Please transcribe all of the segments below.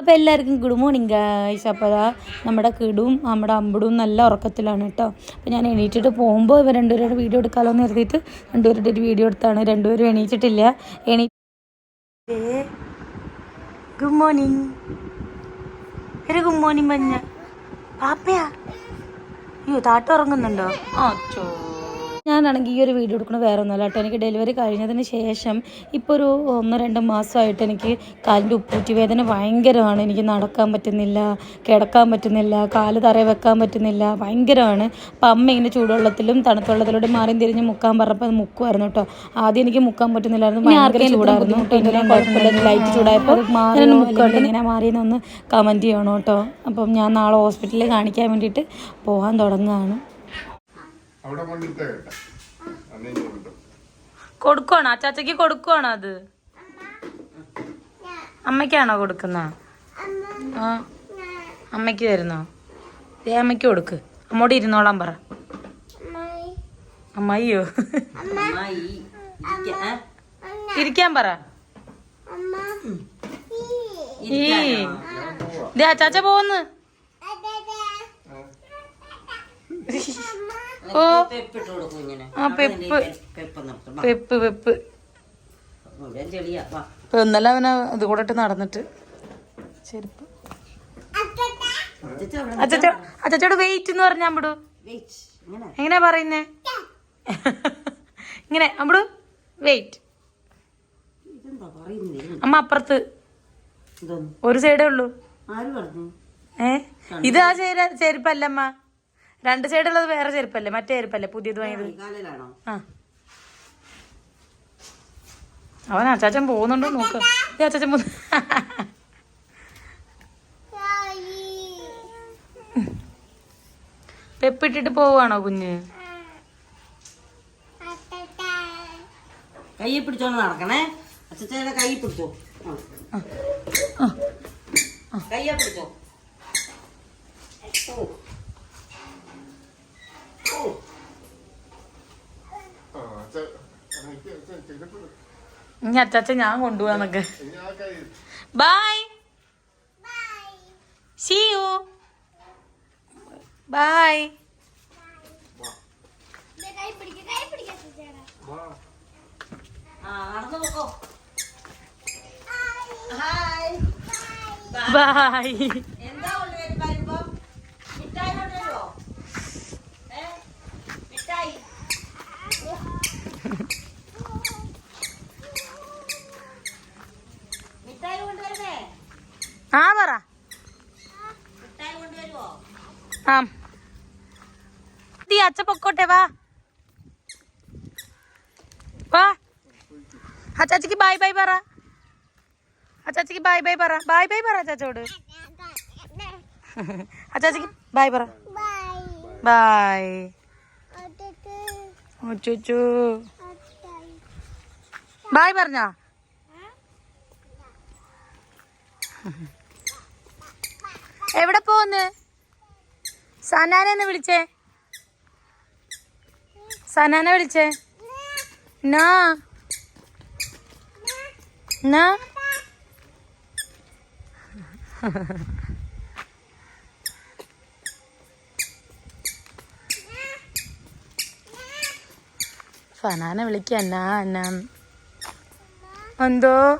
അപ്പോൾ എല്ലാവർക്കും good morning guys അപ്പോൾ അതാ നമ്മുടെ കിടും നമ്മുടെ അമ്പടും നല്ല ഉറക്കത്തിലാണ് കേട്ടോ. അപ്പോൾ ഞാൻ എണീറ്റിട്ട് പോകുമ്പോൾ ഇവർ രണ്ടുപേരുടെ വീഡിയോ എടുക്കാമല്ലോ എന്ന് കരുതിയിട്ട് രണ്ടുപേരുടെ ഒരു വീഡിയോ എടുത്താണ്. രണ്ടുപേരും എണീറ്റിട്ടില്ല. എണീ ഗുഡ് മോർണിംഗ് ഒരു ഗുഡ് മോർണിംഗ് പറഞ്ഞ പാപ്പയാ? അയ്യോ താട്ടുറങ്ങുന്നുണ്ടോ അച്ചോ ഞാനാണെങ്കിൽ ഈ ഒരു വീഡിയോ എടുക്കണ വേറെ ഒന്നുമല്ല കേട്ടോ. എനിക്ക് ഡെലിവറി കഴിഞ്ഞതിന് ശേഷം ഇപ്പോൾ ഒരു ഒന്ന് രണ്ട് മാസമായിട്ട് എനിക്ക് കാലിന്റെ ഉപ്പൂറ്റി വേദന ഭയങ്കരമാണ്. എനിക്ക് നടക്കാൻ പറ്റുന്നില്ല കിടക്കാൻ പറ്റുന്നില്ല കാൽ തറയെ വെക്കാൻ പറ്റുന്നില്ല ഭയങ്കരമാണ്. അപ്പം അമ്മ ഇങ്ങനെ ചൂടുവെള്ളത്തിലും തണുത്തുവെള്ളത്തിലൂടെ മാറി മാറിയും തിരിഞ്ഞ് മുക്കാൻ പറഞ്ഞപ്പോൾ അത് മുക്കുമായിരുന്നു കേട്ടോ. ആദ്യം എനിക്ക് മുക്കാൻ പറ്റുന്നില്ലായിരുന്നു ഭയങ്കര ചൂടായിരുന്നു. പിന്നെ കുഴപ്പമില്ല ലൈറ്റ് ചൂടായപ്പോൾ ഞാൻ മുക്കുണ്ട് ഇങ്ങനെ മാറിയെന്നൊന്ന് കമന്റ് ചെയ്യണം കേട്ടോ. അപ്പം ഞാൻ നാളെ ഹോസ്പിറ്റലിൽ കാണിക്കാൻ വേണ്ടിയിട്ട് പോകാൻ തുടങ്ങുകയാണ്. അവിടെ കൊണ്ടിട്ട് കേട്ടോ. കൊണ്ടു കൊടുക്കുവാണോ? അച്ചാച്ചക്ക് കൊടുക്കുവാണോ അത്? അമ്മയ്ക്കാണോ കൊടുക്കുന്ന? ആ അമ്മയ്ക്ക് തരുന്നോ? ദേ അമ്മയ്ക്ക് കൊടുക്ക്. അമ്മോട് ഇരുന്നോളാം പറ. അമ്മയ്യോ? ഇരിക്കാൻ പറ. ഈ. ദേ അച്ചാച്ച പോന്ന് ഓ. ആ പെപ്പ്. പെപ്പ് പെപ്പ് ഇപ്പൊ ഇന്നലെ അവന് ഇത് കൂടെ നടന്നിട്ട്. ചെരുപ്പ്. അച്ചച്ചോട് വെയിറ്റ് എന്ന് പറഞ്ഞ അമ്പടു എങ്ങനെയാ പറയുന്നേ? ഇങ്ങനെ അമ്പടു വെയിറ്റ് അമ്മ അപ്പുറത്ത്. ഒരു സൈഡേ ഉള്ളൂ. ഏ? ഇത് ആ ചേര ചെരുപ്പല്ല അമ്മ. രണ്ട് സൈഡുള്ളത് വേറെ ചെരുപ്പല്ലേ? മറ്റേ ചെരുപ്പല്ലേ? പുതിയത് വാങ്ങിയത്? ആ അവൻ അച്ചാച്ചൻ പോകുന്നുണ്ടോ നോക്ക്. അച്ചാച്ചൻ പോ പെപ്പിട്ടിട്ട് പോവാണോ കുഞ്ഞ്? കൈ പിടിച്ചോണ്ട് നടക്കണേ. അച്ഛച്ചയുടെ കൈ പിടിച്ചോ. കയ്യെ പിടിച്ചോ. ഇനി അച്ചാച്ച ഞാൻ കൊണ്ടുപോവാ നമുക്ക് bye see you bye bye വാ. വാ. അച്ചാച്ചിക്ക് ബൈ ബൈ പറ. അച്ചാച്ചിക്ക് ബൈ ബൈ പറ. ബൈ ബൈ പറ അച്ചാച്ചോട് അച്ചാച്ചിക്ക് ബൈ പറ. ബായ് ഒച്ചു ബായ് പറഞ്ഞോ? എവിടെ പോന്ന് സനാനെന്ന് വിളിച്ചേ. സനാനെ വിളിച്ചേ. നാ. നാ. സനാനെ വിളിക്ക എന്നാ എന്നാ എന്തോ?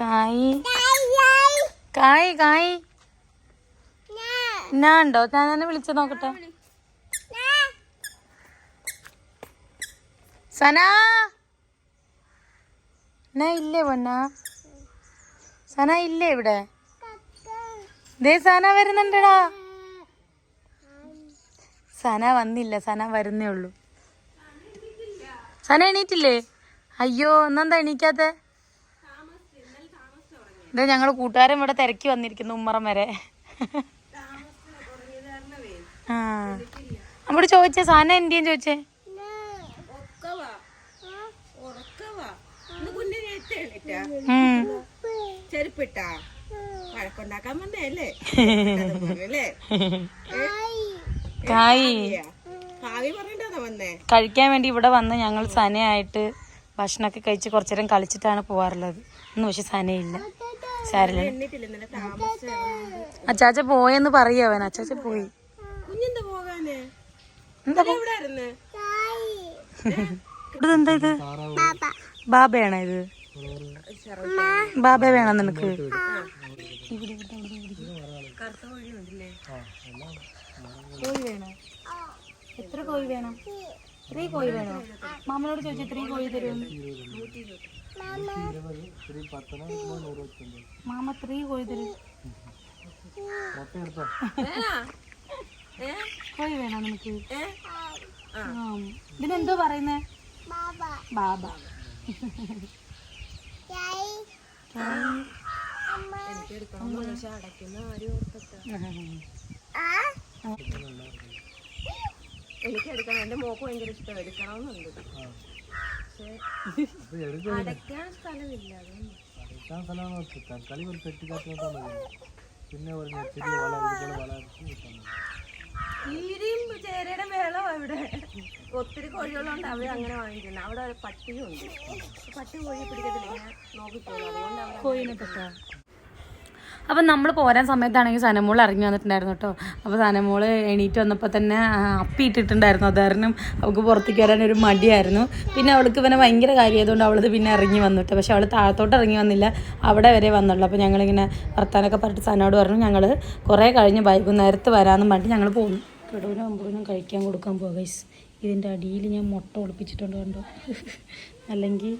കായ്. കായ് കായ്. ഞാൻ ഉണ്ടോ? ഞാൻ തന്നെ വിളിച്ചു നോക്കട്ടെ. സന? എന്നാ ഇല്ലേ സന ഇല്ലേ ഇവിടെ? ദേ സന വരുന്നുണ്ടടാ. സന വന്നില്ല സന വരുന്നേ ഉള്ളൂ. സന എണീറ്റില്ലേ? അയ്യോ എന്നെന്താ എണീക്കാത്ത? ഇതാ ഞങ്ങൾ കൂട്ടുകാരൻ ഇവിടെ തിരക്കി വന്നിരിക്കുന്നു ഉമ്മറം വരെ. ആ. അവിടെ ചോദിച്ചേ സാധനം എന്റെയും ചോദിച്ചേ? ചെരുപ്പിട്ടാ? വഴക്കുണ്ടാക്കാൻ വന്നേല്ലേ അല്ലേ? കായി. കഴിക്കാൻ വേണ്ടി ഇവിടെ വന്ന് ഞങ്ങൾ സനയായിട്ട് ഭക്ഷണമൊക്കെ കഴിച്ച് കുറച്ചു നേരം കളിച്ചിട്ടാണ് പോവാറുള്ളത്. ഇന്ന് പക്ഷെ സനയില്ല. സാരല്ല അച്ചാച്ച പോയെന്ന് പറയവൻ അച്ചാച്ച പോയി. കുഞ്ഞെന്താ പോകാന്? എന്താ എന്താ ഇത്? ബാബയാണോ ഇത്? ബാബ വേണം നിനക്ക്. കോഴി വേണോ? എത്ര കോഴി വേണം? ത്രീ കോഴി വേണോ? മാമനോട് ചോദിച്ചു ത്രീ കോഴി തരും മാമ ത്രീ കോഴി തരും. കോഴി വേണോ നിനക്ക്? ആ. ഇതിനെന്തോ പറയുന്നേ? ബാബ. എനിക്ക് എടുക്കണം എന്റെ മോക്ക് ഭയങ്കര ഇഷ്ടം. എടുക്കണമെന്നുണ്ട്. പക്ഷെ അടയ്ക്കാൻ സ്ഥലമില്ല. തൽക്കാലം പെട്ടിക്കകത്ത് വെച്ചാൽ മതി പിന്നെ ഒരു നെറ്റിൽ വള കീരിയും ചേരയുടെ വേളം അവിടെ? ഒത്തിരി കോഴികളുണ്ട് അവർ അങ്ങനെ വാങ്ങിക്കുന്നത് അവിടെ പട്ടിയും ഉണ്ട്. പട്ടി കോഴി പിടിക്കത്തില്ല ഇങ്ങനെ നോക്കി അപ്പം നമ്മൾ പോരാൻ സമയത്താണെങ്കിൽ സനമോൾ ഇറങ്ങി വന്നിട്ടുണ്ടായിരുന്നു കേട്ടോ. അപ്പോൾ സനമോൾ എണീറ്റ് വന്നപ്പോൾ തന്നെ അപ്പി ഇട്ടിട്ടുണ്ടായിരുന്നു അത് അവൾക്ക് പുറത്തേക്ക് വരാൻ ഒരു മടിയായിരുന്നു. പിന്നെ അവൾക്ക് ഇവനെ ഭയങ്കര കാര്യമായതുകൊണ്ട് അവളത് പിന്നെ ഇറങ്ങി വന്നു കേട്ടോ പക്ഷെ അവൾ താഴത്തോട്ട് ഇറങ്ങി വന്നില്ല. അവിടെ വരെ വന്നുള്ളൂ. അപ്പോൾ ഞങ്ങളിങ്ങനെ വർത്താനൊക്കെ പറഞ്ഞിട്ട് സനോട് പറഞ്ഞു ഞങ്ങൾ കുറേ കഴിഞ്ഞ് വൈകുന്നേരത്ത് വരാമെന്നും പറഞ്ഞിട്ട് ഞങ്ങൾ പോകുന്നു കിടവിനും അമ്പൂനും കഴിക്കാൻ കൊടുക്കാൻ പോകാം ഗൈസ് ഇതിന്റെ അടിയിൽ ഞാൻ മുട്ട ഒളിപ്പിച്ചിട്ടുണ്ട് കണ്ടോ? അല്ലെങ്കിൽ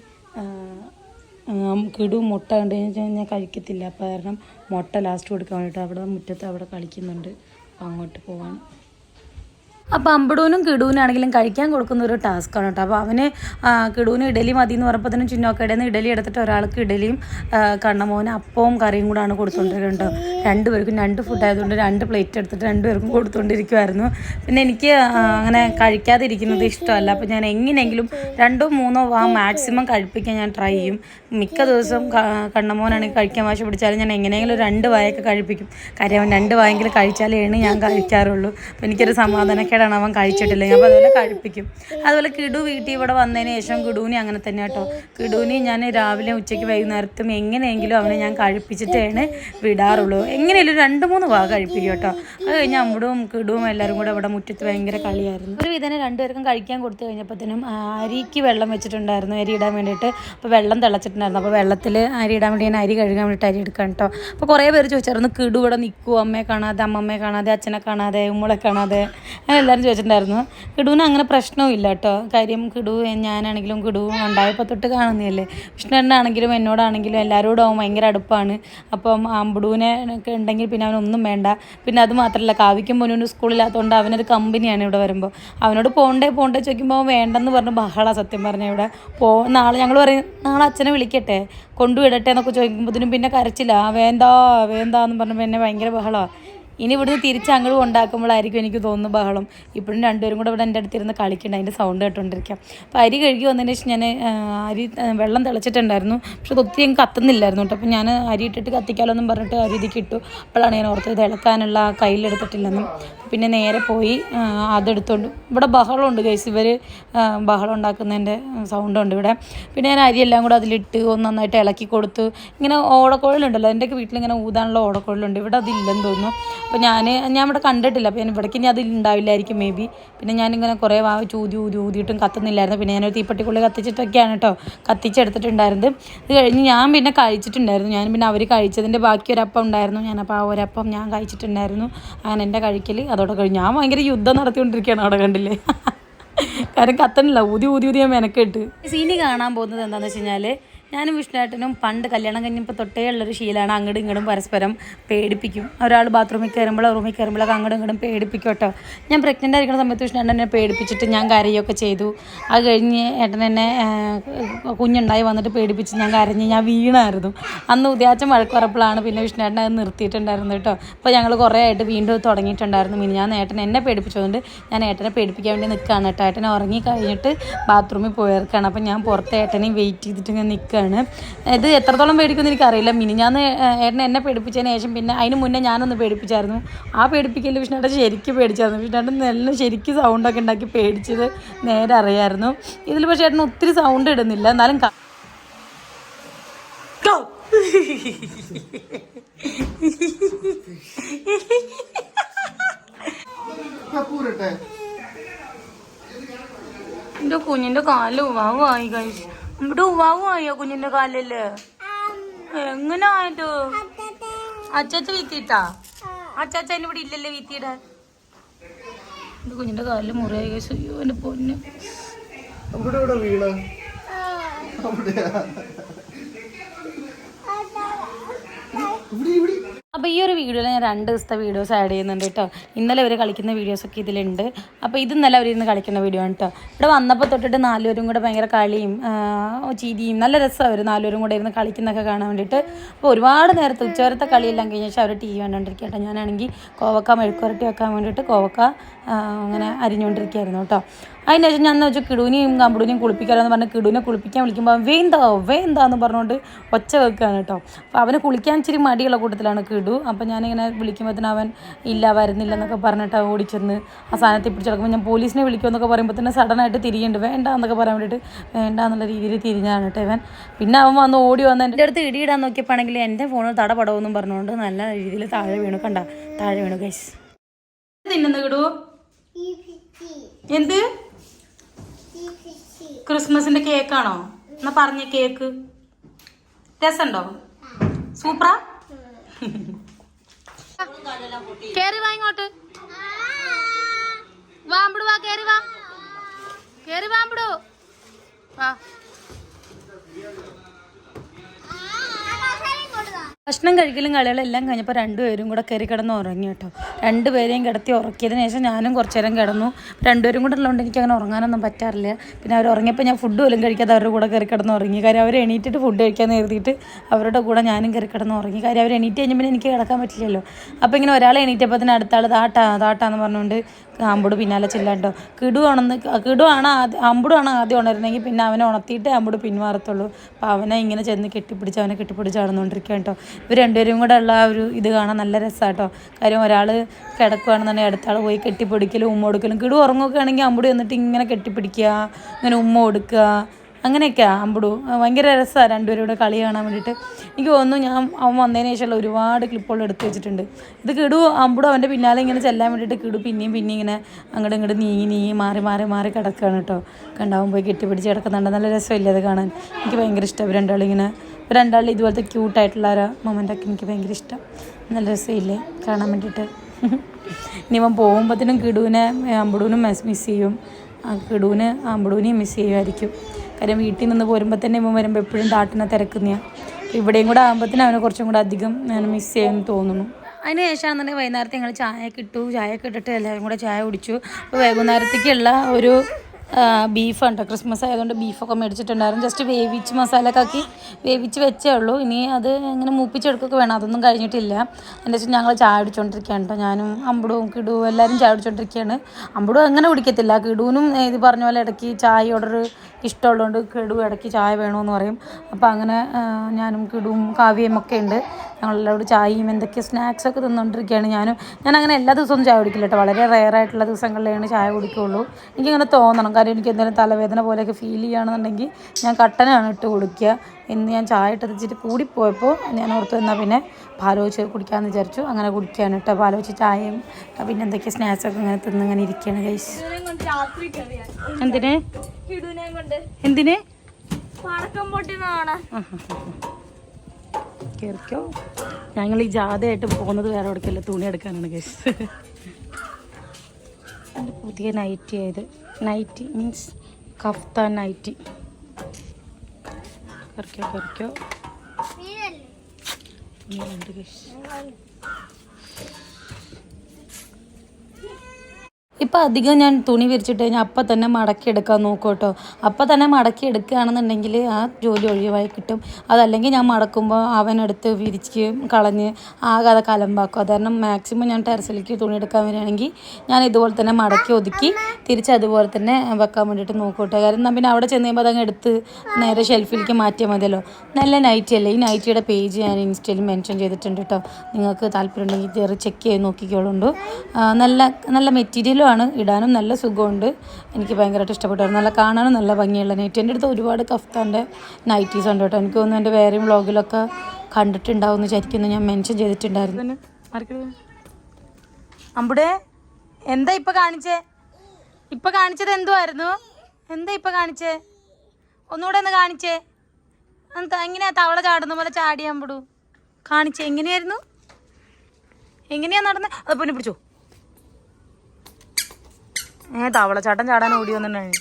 കിടു മുട്ട കണ്ടു കഴിഞ്ഞാൽ ഞാൻ കഴിക്കത്തില്ല. അപ്പോൾ കാരണം മുട്ട ലാസ്റ്റ് കൊടുക്കാൻ വേണ്ടിയിട്ട് അവിടെ മുറ്റത്ത് അവിടെ കളിക്കുന്നുണ്ട്. അപ്പോൾ അങ്ങോട്ട് പോവാണ് അപ്പോൾ അമ്പടൂനും കിടൂനാണെങ്കിലും കഴിക്കാൻ കൊടുക്കുന്ന ഒരു ടാസ്ക്കാണ് കേട്ടോ. അപ്പോൾ അവന് ആ, കിടൂന് ഇഡലി മതി എന്ന് പറഞ്ഞപ്പോൾ തന്നെ ഇടയിൽ നിന്ന് ഇഡലി എടുത്തിട്ട് ഒരാൾക്ക് ഇഡലിയും ആ, കണ്ണമോന് അപ്പവും കറിയും കൂടാണ് കൊടുത്തുകൊണ്ടിരിക്കുന്നത് രണ്ടുപേർക്കും രണ്ട് ഫുഡ് ആയതുകൊണ്ട് രണ്ട് പ്ലേറ്റ് എടുത്തിട്ട് രണ്ടുപേർക്കും കൊടുത്തുകൊണ്ടിരിക്കുമായിരുന്നു പിന്നെ എനിക്ക് അങ്ങനെ കഴിക്കാതിരിക്കുന്നത് ഇഷ്ടമല്ല. അപ്പോൾ ഞാൻ എങ്ങനെയെങ്കിലും രണ്ടോ മൂന്നോ വാ മാക്സിമം കഴിപ്പിക്കാൻ ഞാൻ ട്രൈ ചെയ്യും. മിക്ക ദിവസവും കണ്ണമോനാണ് കഴിക്കാൻ വാശി പിടിച്ചാലും ഞാൻ എങ്ങനെയെങ്കിലും രണ്ട് വായൊക്കെ കഴിപ്പിക്കും. കാര്യം അവൻ രണ്ട് വായെങ്കിലും കഴിച്ചാലേണ് ഞാൻ കഴിക്കാറുള്ളൂ. അപ്പോൾ എനിക്കൊരു സമാധാനക്കേടാണ് അവൻ കഴിച്ചിട്ടില്ല. അപ്പോൾ അതുപോലെ കഴിപ്പിക്കും. അതുപോലെ കിടു വീട്ടിൽ ഇവിടെ വന്നതിന് ശേഷം കിടൂനി അങ്ങനെ തന്നെ കേട്ടോ. കിടൂനി ഞാൻ രാവിലെ ഉച്ചയ്ക്ക് വൈകുന്നേരത്തും എങ്ങനെയെങ്കിലും അവനെ ഞാൻ കഴിപ്പിച്ചിട്ടാണ് വിടാറുള്ളൂ. എങ്ങനെയെങ്കിലും രണ്ട് മൂന്ന് വാ കഴിപ്പിക്കും കേട്ടോ. അത് കഴിഞ്ഞ് അമ്മടും കിടുവും എല്ലാവരും കൂടെ ഇവിടെ മുറ്റത്ത് ഭയങ്കര കളിയായിരുന്നു. ഒരു വിധേനെ രണ്ടുപേർക്കും കഴിക്കാൻ കൊടുത്തു കഴിഞ്ഞപ്പോഴത്തേനും അരിക്ക് വെള്ളം വെച്ചിട്ടുണ്ടായിരുന്നു. അരി ഇടാൻ വേണ്ടിയിട്ട്. അപ്പോൾ വെള്ളം തിളച്ചിട്ടുണ്ടായിരുന്നു അപ്പോൾ വെള്ളത്തിൽ അരി ഇടാൻ വേണ്ടി ഞാൻ അരി കഴുകാൻ വേണ്ടിയിട്ട് അരി എടുക്കാം കേട്ടോ. അപ്പോൾ കുറേ പേര് ചോദിച്ചായിരുന്നു കിടു ഇവിടെ നിൽക്കുമോ അമ്മയെ കാണാതെ അമ്മമ്മയെ കാണാതെ അച്ഛനെ കാണാതെ ഉമ്മളെ കാണാതെ? അങ്ങനെ എല്ലാവരും ചോദിച്ചിട്ടുണ്ടായിരുന്നു. കിടുവിന് അങ്ങനെ പ്രശ്നവും ഇല്ല കേട്ടോ. കാര്യം കിടു ഞാനാണെങ്കിലും കിടു ഉണ്ടായപ്പോൾ തൊട്ട് കാണുന്നതല്ലേ. കൃഷ്ണനാണെങ്കിലും എന്നോടാണെങ്കിലും എല്ലാവരോടും അവൻ ഭയങ്കര അടുപ്പാണ്. അപ്പം അമ്പുടുവിനെ ഉണ്ടെങ്കിൽ പിന്നെ അവനൊന്നും വേണ്ട. പിന്നെ അത് മാത്രമല്ല കാവിക്കും മുന്നൂന് സ്കൂളില്ലാത്തതുകൊണ്ട് അവനൊരു കമ്പനിയാണ് ഇവിടെ വരുമ്പോൾ. അവനോട് പോകണ്ടേ പോകണ്ടേ ചോദിക്കുമ്പോൾ വേണ്ടെന്ന് പറഞ്ഞ് ബഹള സത്യം പറഞ്ഞ ഇവിടെ. പോ നാളെ ഞങ്ങൾ പറയും നാളെ അച്ഛനെ വിളിക്കട്ടെ കൊണ്ടുവിടട്ടെ എന്നൊക്കെ ചോദിക്കുമ്പോഴത്തേനും പിന്നെ കരച്ചില്ല. വേണ്ട വേണ്ടാന്ന് പറഞ്ഞപ്പോൾ എന്നെ ഭയങ്കര ബഹളമാണ് ഇനി ഇവിടുന്ന് തിരിച്ച് അങ്ങോട്ട് കൊണ്ടാക്കുമ്പോഴായിരിക്കും എനിക്ക് തോന്നുന്നു ബഹളം. ഇപ്പോഴും രണ്ടുപേരും കൂടെ ഇവിടെ എന്റെ അടുത്തിരുന്ന് കളിക്കുന്നുണ്ട് അതിന്റെ സൗണ്ട് കേട്ടോണ്ടിരിക്കാം. അപ്പോൾ അരി കഴുകി വന്നതിന് ശേഷം ഞാൻ അരി വെള്ളം തിളച്ചിട്ടുണ്ടായിരുന്നു. പക്ഷെ അത് ഒത്തിരി കത്തുന്നില്ലായിരുന്നു കേട്ടോ. അപ്പോൾ ഞാൻ അരി ഇട്ടിട്ട് കത്തിക്കാലോ എന്നും പറഞ്ഞിട്ട് അരി ഇതിക്ക് ഇട്ടു. അപ്പോഴാണ് ഞാൻ ഓർത്തത് ഇളക്കാനുള്ള കയ്യിലെടുത്തിട്ടില്ലെന്നും പിന്നെ നേരെ പോയി അതെടുത്തോണ്ട് ഇവിടെ ബഹളമുണ്ട് ഗൈസ് ഇവർ ബഹളം ഉണ്ടാക്കുന്നതിന്റെ സൗണ്ടുണ്ട് ഇവിടെ. പിന്നെ ഞാൻ അരിയെല്ലാം കൂടെ അതിലിട്ട് ഒന്ന് നന്നായിട്ട് ഇളക്കി കൊടുത്ത്. ഇങ്ങനെ ഓടക്കുഴലുണ്ടല്ലോ എന്റെയൊക്കെ വീട്ടിലിങ്ങനെ ഊതാനുള്ള ഓടക്കുഴലുണ്ട്. ഇവിടെ അതില്ലെന്ന് തോന്നുന്നു. അപ്പോൾ ഞാൻ ഞാൻ ഇവിടെ കണ്ടിട്ടില്ല. അപ്പോൾ ഞാൻ ഇവിടേക്ക് ഇനി അതിൽ ഉണ്ടാവില്ലായിരിക്കും മേ ബി പിന്നെ ഞാനിങ്ങനെ കുറേ വാ ചൂതി ഊതി ഊതിയിട്ടും കത്തുന്നില്ലായിരുന്നു. പിന്നെ ഞാനൊരു തീപ്പെട്ടിക്കുള്ളിൽ കത്തിച്ചിട്ടൊക്കെയാണ് കേട്ടോ കത്തിച്ചെടുത്തിട്ടുണ്ടായിരുന്നത്. ഇത് കഴിഞ്ഞ് ഞാൻ പിന്നെ കഴിച്ചിട്ടുണ്ടായിരുന്നു. ഞാൻ പിന്നെ അവർ കഴിച്ചതിന്റെ ബാക്കി ഒരപ്പം ഉണ്ടായിരുന്നു. ഞാനപ്പോൾ ആ ഒരപ്പം ഞാൻ കഴിച്ചിട്ടുണ്ടായിരുന്നു. അങ്ങനെ എന്റെ കഴിക്കൽ അതോടെ കഴിഞ്ഞു ഞാൻ ഭയങ്കര യുദ്ധം നടത്തിക്കൊണ്ടിരിക്കുകയാണ് അവിടെ കണ്ടില്ലേ? കാരണം കത്തണില്ല ഊതി ഊതി ഊതി ഞാൻ മെനക്കെട്ട്. സീനി കാണാൻ പോകുന്നത് എന്താണെന്ന് വെച്ച് കഴിഞ്ഞാൽ ഞാനും വിഷ്ണുവേട്ടനും പണ്ട് കല്യാണം കഴിഞ്ഞപ്പോൾ തൊട്ടേ ഉള്ളൊരു ശീലമാണ് അങ്ങോട്ടും ഇങ്ങോട്ടും പരസ്പരം പേടിപ്പിക്കും. ഒരാൾ ബാത്റൂമിൽ കയറുമ്പോൾ റൂമിൽ കയറുമ്പോഴൊക്കെ അങ്ങോട്ടും ഇങ്ങോട്ടും പേടിപ്പിക്കും കേട്ടോ. ഞാൻ പ്രഗ്നന്റ് ആയിരിക്കുന്ന സമയത്ത് വിഷ്ണുവേട്ടൻ എന്നെ പേടിപ്പിച്ചിട്ട് ഞാൻ കരയൊക്കെ ചെയ്തു. അത് കഴിഞ്ഞ് ഏട്ടൻ എന്നെ കുഞ്ഞുണ്ടായി വന്നിട്ട് പേടിപ്പിച്ച് ഞാൻ കരഞ്ഞ് ഞാൻ വീണായിരുന്നു. അന്ന് ഉദയാച്ചൻ വഴക്കുറപ്പിളാണ് പിന്നെ വിഷ്ണുവേട്ടൻ അത് നിർത്തിയിട്ടുണ്ടായിരുന്നു കേട്ടോ. അപ്പോൾ ഞങ്ങൾ കുറേ ആയിട്ട് വീണ്ടും തുടങ്ങിയിട്ടുണ്ടായിരുന്നു. മിനി ഞാൻ ഏട്ടൻ എന്നെ പേടിപ്പിച്ചതുകൊണ്ട് ഞാൻ ഏട്ടനെ പേടിപ്പിക്കാൻ വേണ്ടി നിൽക്കുകയാണ് കേട്ടോ. ഏട്ടനെ ഉറങ്ങി കഴിഞ്ഞിട്ട് ബാത്റൂമിൽ പോയിരിക്കുകയാണ് അപ്പോൾ ഞാൻ പുറത്ത് ഏട്ടനെയും വെയിറ്റ് ചെയ്തിട്ട് ഞാൻ ഇങ്ങനെ നിൽക്കുകയാണ് ഇത് എത്രത്തോളം പേടിക്കുമെന്ന് എനിക്കറിയില്ല. മിനി ഞാൻ ഏട്ടൻ എന്നെ പേടിപ്പിച്ചതിന് ശേഷം പിന്നെ അതിന് മുന്നേ ഞാനൊന്ന് പേടിപ്പിച്ചായിരുന്നു. ആ പേടിപ്പിക്കൽ വിഷ്ണുട്ടൻ ശരിക്ക് പേടിച്ചായിരുന്നു. വിഷ്ണുട്ടൻ നല്ല ശരിക്കും സൗണ്ടൊക്കെ ഉണ്ടാക്കി പേടിച്ചത് നേരെ അറിയായിരുന്നു. ഇതിൽ പക്ഷേ ഏട്ടൻ ഒത്തിരി സൗണ്ട് ഇടുന്നില്ല. എന്നാലും എന്റെ കുഞ്ഞിന്റെ കാലിൽ വാവായി കഴിച്ചു ഇവിടെ ഉവാവായോ കുഞ്ഞിന്റെ കാലിൽ? എങ്ങനെ ആയത് അച്ചാച്ച വീത്തിട്ടാ? അച്ചാച്ച എന്നെ ഇവിടെ ഇല്ലല്ലേ വീത്തിയിടാൻ എന്റെ കുഞ്ഞിന്റെ കാലിൽ മുറിയായി കഴിച്ചു എന്റെ പൊന്ന്. ഇവിടെ ഇവിടെ. അപ്പോൾ ഈ ഒരു വീഡിയോയിൽ ഞാൻ രണ്ട് ദിവസത്തെ വീഡിയോസ് ആഡ് ചെയ്യുന്നുണ്ട് കേട്ടോ ഇന്നലെ ഇവർ കളിക്കുന്ന വീഡിയോസൊക്കെ ഇതിലുണ്ട്. അപ്പോൾ ഇത് ഇന്നലെ അവരിന്ന് കളിക്കുന്ന വീഡിയോ ആണ് കേട്ടോ ഇവിടെ വന്നപ്പോൾ തൊട്ടിട്ട് നാലുപേരും കൂടെ ഭയങ്കര കളിയും ചീതിയും നല്ല രസമാണ് അവർ നാലുപേരും കൂടെ ഇരുന്ന് കളിക്കുന്നൊക്കെ കാണാൻ വേണ്ടിയിട്ട്. അപ്പോൾ ഒരുപാട് നേരത്തെ ഉച്ചവരത്തെ കളിയെല്ലാം കഴിഞ്ഞ ശേഷം അവർ ടി വി കണ്ടുകൊണ്ടിരിക്കുക ഞാനാണെങ്കിൽ കോവക്ക മെഴുക്കുരട്ടി വെക്കാൻ വേണ്ടിയിട്ട് കോവക്ക അങ്ങനെ അരിഞ്ഞുകൊണ്ടിരിക്കുകയായിരുന്നു കേട്ടോ അതിന് ശേഷം ഞാൻ വെച്ചാൽ കിടുവിനെയും കമ്പിടുവിനെയും കുളിപ്പിക്കാമെന്ന് പറഞ്ഞ് കിടുവിനെ കുളിപ്പിക്കാൻ വിളിക്കുമ്പോൾ അവൻ വേന്താ വേന്താ എന്ന് പറഞ്ഞുകൊണ്ട് ഒച്ച വെക്കുകയാണ് കേട്ടോ. അപ്പോൾ അവന് കുളിക്കാൻ ഇച്ചിരി മടിയുള്ള കൂട്ടത്തിലാണ് കിടു. അപ്പോൾ ഞാനിങ്ങനെ വിളിക്കുമ്പോഴത്തേന് അവൻ ഇല്ല വരുന്നില്ല എന്നൊക്കെ പറഞ്ഞിട്ട് അവൻ ഓടിച്ചെന്ന് ആ സാധനത്തിൽ പിടിച്ചിടക്കുമ്പോൾ ഞാൻ പോലീസിനെ വിളിക്കുമെന്നൊക്കെ പറയുമ്പോൾ തന്നെ സഡനായിട്ട് തിരിയുണ്ട് വേണ്ട എന്നൊക്കെ പറയാൻ വേണ്ടിയിട്ട് വേണ്ട എന്നുള്ള രീതിയിൽ തിരിഞ്ഞാണ് കേട്ടോ ഇവൻ. പിന്നെ അവൻ വന്ന് ഓടി വന്ന് എന്റെ അടുത്ത് ഇടിയിടാൻ നോക്കിയപ്പോഴാണെങ്കിൽ എന്റെ ഫോണിൽ തടപടവെന്നും പറഞ്ഞുകൊണ്ട് നല്ല രീതിയിൽ താഴെ വീണു. കണ്ട താഴെ വീണു ഗൈസ് തിന്നുന്ന കിടു. എന്ത്? ക്രിസ്മസിന്റെ കേക്കാണോ? എന്നാ പറഞ്ഞ കേക്ക്. രസമുണ്ടോ സൂപ്പറാ കേറി വാ ഇങ്ങോട്ട്. വാമ്പിടു വാ കേറി വാ. കേറി വാമ്പിടു വാ. ഭക്ഷണം കഴിക്കലും കളികളും എല്ലാം കഴിഞ്ഞപ്പോൾ രണ്ടുപേരും കൂടെ കയറി കിടന്ന് ഉറങ്ങി കേട്ടോ. രണ്ടുപേരെയും കിടത്തി ഉറക്കിയതിന് ശേഷം ഞാനും കുറച്ച് നേരം കിടന്നു. രണ്ടുപേരും കൂടെ ഉള്ളതുകൊണ്ട് എനിക്ക് അങ്ങനെ ഉറങ്ങാനൊന്നും പറ്റാറില്ല. പിന്നെ അവർ ഉറങ്ങിയപ്പോൾ ഞാൻ ഫുഡ് പോലും കഴിക്കാതെ അവരുടെ കൂടെ കയറി കിടന്ന് ഉറങ്ങി. കാര്യം അവർ എണീറ്റിട്ട് ഫുഡ് കഴിക്കാൻ എഴുതിയിട്ട് അവരുടെ കൂടെ ഞാനും കയറി കിടന്ന് ഉറങ്ങി. കാര്യം അവർ എണീറ്റ് കഴിഞ്ഞപ്പോൾ എനിക്ക് കിടക്കാൻ പറ്റില്ലല്ലോ. അപ്പോൾ ഇങ്ങനെ ഒരാൾ എണീറ്റപ്പോൾ തന്നെ അടുത്ത ആൾ താട്ടാ താട്ടാന്ന് പറഞ്ഞുകൊണ്ട് അമ്പുട് പിന്നാലെ ചെല്ലാട്ടോ കിടുവാണെന്ന് കിടുവാണ് ആദ്യം അമ്പുടാണ് ആദ്യം ഉണരുന്നെങ്കിൽ പിന്നെ അവനെ ഉണർത്തിയിട്ട് അമ്പുട് പിന്മാറത്തുള്ളൂ അപ്പോൾ അവനെ ഇങ്ങനെ ചെന്ന് കെട്ടിപ്പിടിച്ച് അവനെ കെട്ടിപ്പിടിച്ച് നടന്നുകൊണ്ടിരിക്കുക കേട്ടോ ഇവർ രണ്ടുപേരും കൂടെ ഉള്ള ആ ഒരു ഇത് കാണാൻ നല്ല രസമാട്ടോ കാര്യം ഒരാൾ കിടക്കുകയാണെന്നുണ്ടെങ്കിൽ അടുത്ത ആൾ പോയി കെട്ടിപ്പിടിക്കലും ഉമ്മ കൊടുക്കലും കിടു ഉറങ്ങുകയാണെങ്കിൽ അമ്പുടി വന്നിട്ട് ഇങ്ങനെ കെട്ടിപ്പിടിക്കുക ഇങ്ങനെ ഉമ്മ കൊടുക്കുക അങ്ങനെയൊക്കെയാണ് അമ്പുടു. ഭയങ്കര രസമാണ് രണ്ടുപേരും കൂടെ കളി കാണാൻ വേണ്ടിയിട്ട്. എനിക്ക് തോന്നുന്നു ഞാൻ അവൻ വന്നതിന് ശേഷമുള്ള ഒരുപാട് ക്ലിപ്പുകൾ എടുത്തു വെച്ചിട്ടുണ്ട്. ഇത് കിടു അമ്പുടു അവന്റെ പിന്നാലെ ഇങ്ങനെ ചെല്ലാൻ വേണ്ടിയിട്ട് കിടു പിന്നെയും പിന്നെയും ഇങ്ങനെ അങ്ങോട്ട് ഇങ്ങോട്ട് നീങ്ങി നീങ്ങി മാറി മാറി മാറി കിടക്കുകയാണ് കേട്ടോ. കണ്ടാവും പോയി കെട്ടിപ്പിടിച്ച് കിടക്കുന്നുണ്ട്. നല്ല രസമില്ല അത് കാണാൻ? എനിക്ക് ഭയങ്കര ഇഷ്ടം. രണ്ടാളിങ്ങനെ രണ്ടാൾ ഇതുപോലത്തെ ക്യൂട്ടായിട്ടുള്ള ഒരു മൊമെന്റൊക്കെ എനിക്ക് ഭയങ്കര ഇഷ്ടം. നല്ല രസമില്ലേ കാണാൻ വേണ്ടിയിട്ട്. ഇനി ഇവൻ പോകുമ്പോഴത്തേനും കിടുവിനെ അമ്പുടുവിനും മിസ് ചെയ്യും. കിടുവിന് അമ്പുടുവിനെയും മിസ് ചെയ്യുമായിരിക്കും. കാര്യം വീട്ടിൽ നിന്ന് പോരുമ്പോൾ തന്നെ ഇവൻ വരുമ്പോൾ എപ്പോഴും താട്ടിനെ തിരക്കുന്നതാണ് ഇവിടെയും കൂടെ ആകുമ്പോഴത്തേന് അവനെ കുറച്ചും കൂടെ അധികം ഞാൻ മിസ് ചെയ്യുമെന്ന് തോന്നുന്നു. അതിന് ശേഷമാണെന്നുണ്ടെങ്കിൽ വൈകുന്നേരത്തെ ഞങ്ങൾ ചായ കിട്ടു ചായ കിട്ടിട്ട് എല്ലാവരും കൂടെ ചായ കുടിച്ചു. അപ്പോൾ വൈകുന്നേരത്തേക്കുള്ള ഒരു ബീഫ് ഉണ്ട് ക്രിസ്മസ് ആയതുകൊണ്ട് ബീഫൊക്കെ മേടിച്ചിട്ടുണ്ടായിരുന്നു. ജസ്റ്റ് വേവിച്ച് മസാലയൊക്കെ ആക്കി വേവിച്ച് വെച്ചേ ഉള്ളൂ. ഇനി അത് ഇങ്ങനെ മൂപ്പിച്ചെടുക്കൊക്കെ വേണം. അതൊന്നും കഴിഞ്ഞിട്ടില്ല. എന്റെ വെച്ചാൽ ഞങ്ങൾ ചായ അടിച്ചുകൊണ്ടിരിക്കുകയാണ് കേട്ടോ ഞാനും അമ്പുടും കിടുവും എല്ലാവരും ചായ അടിച്ചുകൊണ്ടിരിക്കുകയാണ് അമ്പടും അങ്ങനെ കുടിക്കത്തില്ല. കിടുവിനും ഇത് പറഞ്ഞ പോലെ ഇടയ്ക്ക് ചായ ഓർഡർ ഇഷ്ടമുള്ളതുകൊണ്ട് കിടു ഇടയ്ക്ക് ചായ വേണമെന്ന് പറയും. അപ്പോൾ അങ്ങനെ ഞാനും കിടുവും കാവ്യയും ഒക്കെ ഉണ്ട്. ഞങ്ങളെല്ലാവരും ചായയും എന്തൊക്കെ സ്നാക്സ് ഒക്കെ തിന്നുകൊണ്ടിരിക്കുകയാണ് ഞാനും ഞാൻ അങ്ങനെ എല്ലാ ദിവസവും ചായ കുടിക്കില്ല കേട്ടോ വളരെ റെയർ ആയിട്ടുള്ള ദിവസങ്ങളിലാണ് ചായ കുടിക്കുകയുള്ളൂ എനിക്കങ്ങനെ തോന്നണം. കാര്യം എനിക്ക് എന്തെങ്കിലും തലവേദന പോലെയൊക്കെ ഫീൽ ചെയ്യുകയാണെന്നുണ്ടെങ്കിൽ ഞാൻ കട്ടനാണ് ഇട്ട് കുടിക്കുക. ഇന്ന് ഞാൻ ചായ ഇട്ട് വെച്ചിട്ട് കൂടിപ്പോയപ്പോൾ ഞാൻ ഓർത്ത് എന്നാൽ പിന്നെ പാലോച്ച് കുടിക്കാമെന്ന് വിചാരിച്ചു. അങ്ങനെ കുടിക്കുകയാണ് കേട്ടോ. പാലോച്ച് ചായയും പിന്നെ എന്തൊക്കെ സ്നാക്സ് ഒക്കെ ഇങ്ങനെ തിന്ന് ഇങ്ങനെ ഇരിക്കുകയാണ് ഗൈസ് എന്തിനെ? എന്തിനെ? കയറിക്കോ ഞങ്ങൾ ഈ ജാഥയായിട്ട് പോകുന്നത് വേറെ എവിടേക്കല്ല. തുണി എടുക്കാനാണ് കേസ് പുതിയ നൈറ്റി ആയത്. നൈറ്റി മീൻസ് കഫ്ത നൈറ്റി കറിക്കോ കറിക്കോ കേസ് ഇപ്പം അധികം ഞാൻ തുണി വിരിച്ചിട്ട് കഴിഞ്ഞാൽ അപ്പം തന്നെ മടക്കി എടുക്കാൻ നോക്കും കേട്ടോ അപ്പം തന്നെ മടക്കി എടുക്കുകയാണെന്നുണ്ടെങ്കിൽ ആ ജോലി ഒഴിവായി കിട്ടും. അതല്ലെങ്കിൽ ഞാൻ മടക്കുമ്പോൾ അവനെടുത്ത് വിരിച്ച് കളഞ്ഞ് ആകെ കലമ്പാക്കും. അത് കാരണം മാക്സിമം ഞാൻ ടെറസിലേക്ക് തുണി എടുക്കാൻ വരികയാണെങ്കിൽ ഞാൻ ഇതുപോലെ തന്നെ മടക്കി ഒതുക്കി തിരിച്ച് അതുപോലെ തന്നെ വെക്കാൻ വേണ്ടിയിട്ട് നോക്കും കേട്ടോ കാരണം പിന്നെ അവിടെ ചെന്ന് കഴിയുമ്പോൾ അതങ്ങ് എടുത്ത് നേരെ ഷെൽഫിലേക്ക് മാറ്റിയാൽ മതിയല്ലോ. നല്ല നൈറ്റി അല്ലേ? ഈ നൈറ്റിയുടെ പേജ് ഞാൻ ഇൻസ്റ്റയിൽ മെൻഷൻ ചെയ്തിട്ടുണ്ട് കേട്ടോ നിങ്ങൾക്ക് താല്പര്യം ഉണ്ടെങ്കിൽ ചെക്ക് ചെയ്ത് നോക്കിക്കോളുണ്ട്. നല്ല നല്ല മെറ്റീരിയലും ആണ് ഇടാനും നല്ല സുഖമുണ്ട്. എനിക്ക് ഭയങ്കരമായിട്ട് ഇഷ്ടപ്പെട്ടു നല്ല കാണാനും നല്ല ഭംഗിയുള്ള നൈറ്റ് എന്റെ അടുത്ത് ഒരുപാട് കഫ്താന്റെ നൈറ്റീസ് ഉണ്ട് കേട്ടോ. എനിക്ക് തോന്നുന്നു എന്റെ വേറെയും വ്ളോഗിലൊക്കെ കണ്ടിട്ടുണ്ടാവും എന്ന് വിചാരിക്കുന്നു. ഞാൻ മെൻഷൻ ചെയ്തിട്ടുണ്ടായിരുന്നു. അമ്പുടെ എന്താ ഇപ്പൊ കാണിച്ചേ? ഇപ്പൊ കാണിച്ചത് എന്തുവായിരുന്നു? എന്താ ഇപ്പൊ കാണിച്ചേ? ഒന്നുകൂടെ ഒന്ന് കാണിച്ചേ. എങ്ങനെയാ തവള ചാടുന്ന പോലെ ചാടി പെടൂ കാണിച്ചേ. എങ്ങനെയായിരുന്നു? എങ്ങനെയാ നടന്നത് അത് പിന്നെ പിടിച്ചോ. ഏ തവളച്ചാട്ടം ചാടാൻ ഓടി വന്നിട്ടുണ്ടായി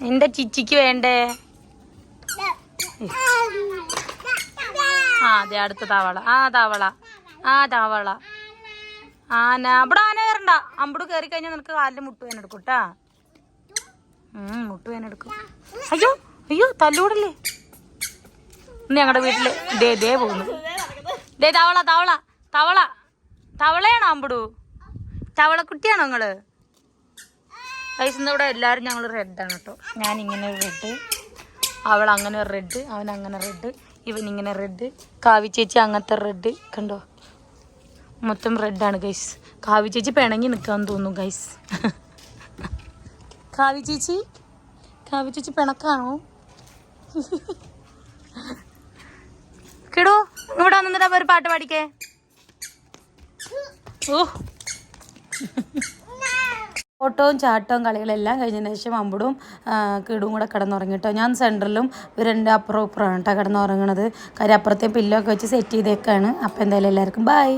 എന്റെ ചിച്ചിക്ക് വേണ്ടേ? ആ അതെ അടുത്ത തവള. ആ തവള. ആ തവള. ആന. അവിടെ ആന കയറണ്ട. അമ്പട് കയറി കഴിഞ്ഞാൽ നിനക്ക് കാലിൽ മുട്ടുവേനെടുക്കും കേട്ടാ ഉം മുട്ടുവേനെടുക്കും അയ്യോ അയ്യോ തല്ലൂടല്ലേ ഇന്ന് ഞങ്ങളുടെ വീട്ടിൽ ദേ ദേ പോകുന്നു ദേ തവള തവള തവള. തവളയാണോ അമ്പടു? തവളക്കുട്ടിയാണോ നിങ്ങൾ? പൈസ ഇവിടെ എല്ലാവരും ഞങ്ങൾ റെഡാണ് കേട്ടോ ഞാൻ ഇങ്ങനെ റെഡ് അവൾ അങ്ങനെ റെഡ് അവൻ അങ്ങനെ റെഡ് ഇവൻ ഇങ്ങനെ റെഡ് കാവി ചേച്ചി അങ്ങനത്തെ റെഡ് കണ്ടോ? മൊത്തം റെഡാണ് ഗൈസ് കാവി ചേച്ചി പിണങ്ങി നിൽക്കാൻ തോന്നുന്നു ഗൈസ് കാവി ചേച്ചി കാവി ചേച്ചി പിണക്കാണോ? കിടൂ. ഇവിടെ വന്നിട്ട് ഒരു പാട്ട് പാടിക്കേ. ഓ. ഓട്ടവും ചാട്ടവും കളികളെല്ലാം കഴിഞ്ഞതിന് ശേഷം അമ്പടും കിടും കൂടെ കിടന്നുറങ്ങിട്ടോ. ഞാൻ സെന്ററിലും രണ്ട് അപ്പുറം ഇപ്പുറമാണ് കേട്ടോ കിടന്നുറങ്ങണത്. കാര്യം അപ്പുറത്തെ പില്ലൊക്കെ വെച്ച് സെറ്റ് ചെയ്തേക്കാണ്. അപ്പോൾ എന്തായാലും എല്ലാവർക്കും ബൈ